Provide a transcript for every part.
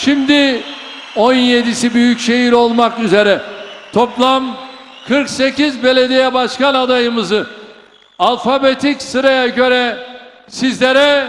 Şimdi 17'si büyükşehir olmak üzere toplam 48 belediye başkan adayımızı alfabetik sıraya göre sizlere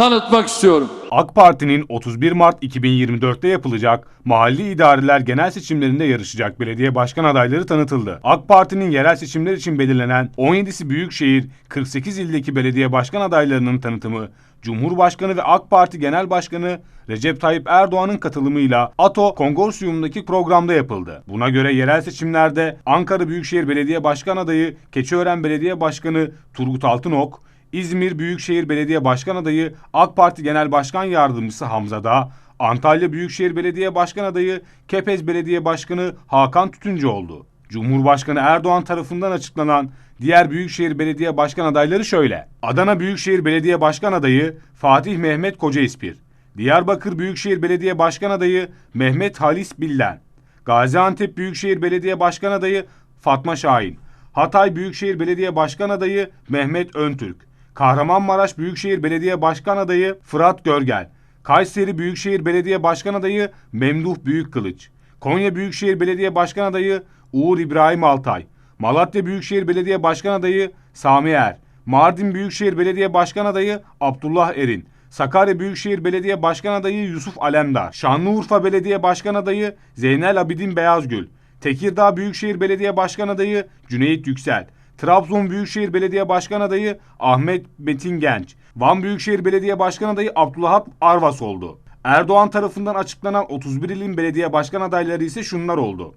tanıtmak istiyorum. AK Parti'nin 31 Mart 2024'te yapılacak mahalli idareler genel seçimlerinde yarışacak belediye başkan adayları tanıtıldı. AK Parti'nin yerel seçimler için belirlenen 17'si büyükşehir, 48 ildeki belediye başkan adaylarının tanıtımı Cumhurbaşkanı ve AK Parti Genel Başkanı Recep Tayyip Erdoğan'ın katılımıyla ATO Kongorsiyum'daki programda yapıldı. Buna göre yerel seçimlerde Ankara Büyükşehir Belediye Başkan adayı Keçiören Belediye Başkanı Turgut Altınok, İzmir Büyükşehir Belediye Başkan adayı AK Parti Genel Başkan Yardımcısı Hamza Dağ, Antalya Büyükşehir Belediye Başkan adayı Kepez Belediye Başkanı Hakan Tütüncü oldu. Cumhurbaşkanı Erdoğan tarafından açıklanan diğer Büyükşehir Belediye Başkan adayları şöyle. Adana Büyükşehir Belediye Başkan adayı Fatih Mehmet Kocaispir. Diyarbakır Büyükşehir Belediye Başkan adayı Mehmet Halis Billen. Gaziantep Büyükşehir Belediye Başkan adayı Fatma Şahin. Hatay Büyükşehir Belediye Başkan adayı Mehmet Öntürk. Kahramanmaraş Büyükşehir Belediye Başkan adayı Fırat Görgel. Kayseri Büyükşehir Belediye Başkan adayı Memduh Büyükkılıç. Konya Büyükşehir Belediye Başkan adayı Uğur İbrahim Altay. Malatya Büyükşehir Belediye Başkan adayı Sami Er. Mardin Büyükşehir Belediye Başkan adayı Abdullah Erin. Sakarya Büyükşehir Belediye Başkan adayı Yusuf Alemdar. Şanlıurfa Belediye Başkan adayı Zeynel Abidin Beyazgül. Tekirdağ Büyükşehir Belediye Başkan adayı Cüneyt Yüksel. Trabzon Büyükşehir Belediye Başkan adayı Ahmet Metin Genç. Van Büyükşehir Belediye Başkan adayı Abdülhap Arvas oldu. Erdoğan tarafından açıklanan 31 ilin belediye başkan adayları ise şunlar oldu.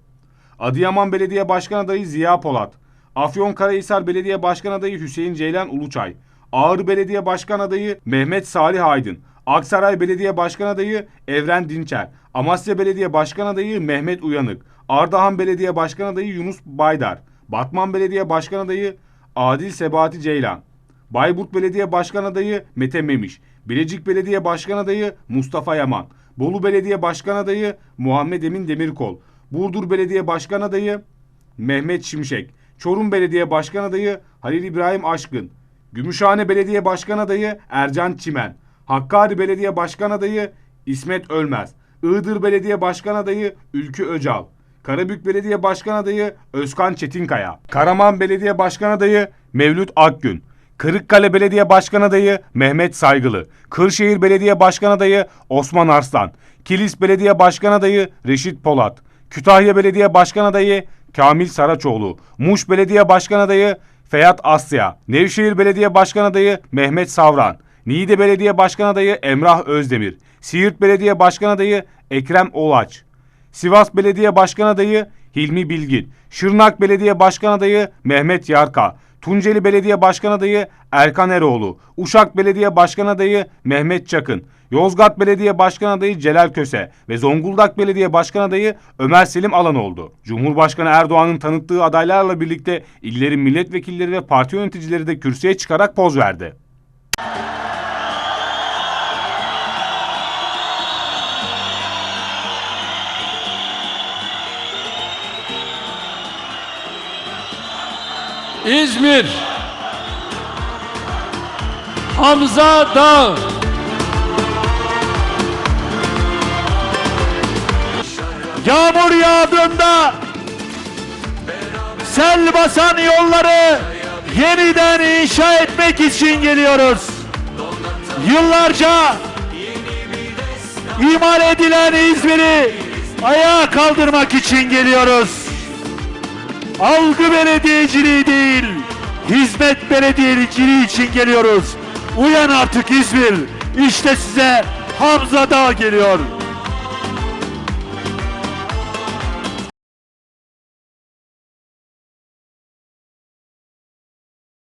Adıyaman Belediye Başkan adayı Ziya Polat. Afyonkarahisar Belediye Başkan adayı Hüseyin Ceylan Uluçay. Ağrı Belediye Başkan adayı Mehmet Salih Aydın. Aksaray Belediye Başkan adayı Evren Dinçer. Amasya Belediye Başkan adayı Mehmet Uyanık. Ardahan Belediye Başkan adayı Yunus Baydar. Batman Belediye Başkan adayı Adil Sebati Ceylan. Bayburt Belediye Başkan adayı Mete Memiş. Bilecik Belediye Başkan adayı Mustafa Yaman. Bolu Belediye Başkan adayı Muhammed Emin Demirkol. Burdur Belediye Başkan adayı Mehmet Şimşek. Çorum Belediye Başkan adayı Halil İbrahim Aşkın. Gümüşhane Belediye Başkan adayı Ercan Çimen. Hakkari Belediye Başkan adayı İsmet Ölmez. Iğdır Belediye Başkan adayı Ülkü Öcal. Karabük Belediye Başkan adayı Özkan Çetinkaya. Karaman Belediye Başkan adayı Mevlüt Akgün. Kırıkkale Belediye Başkan adayı Mehmet Saygılı. Kırşehir Belediye Başkan adayı Osman Arslan. Kilis Belediye Başkan adayı Reşit Polat. Kütahya Belediye Başkan adayı Kamil Saraçoğlu. Muş Belediye Başkan adayı Feyat Asya. Nevşehir Belediye Başkan adayı Mehmet Savran. Niğde Belediye Başkan adayı Emrah Özdemir. Siirt Belediye Başkan adayı Ekrem Olaç. Sivas Belediye Başkan adayı Hilmi Bilgin. Şırnak Belediye Başkan adayı Mehmet Yarka. Tunceli Belediye Başkan adayı Erkan Eroğlu. Uşak Belediye Başkan adayı Mehmet Çakın. Yozgat Belediye Başkan adayı Celal Köse ve Zonguldak Belediye Başkan adayı Ömer Selim Alan oldu. Cumhurbaşkanı Erdoğan'ın tanıttığı adaylarla birlikte illerin milletvekilleri ve parti yöneticileri de kürsüye çıkarak poz verdi. İzmir Hamza Dağ Yağmur yağdığında sel basan yolları yeniden inşa etmek için geliyoruz. Yıllarca imal edilen İzmir'i ayağa kaldırmak için geliyoruz. Algı belediyeciliği hizmet belediyeciliği için geliyoruz. Uyan artık İzmir. İşte size Hamza Dağ geliyor.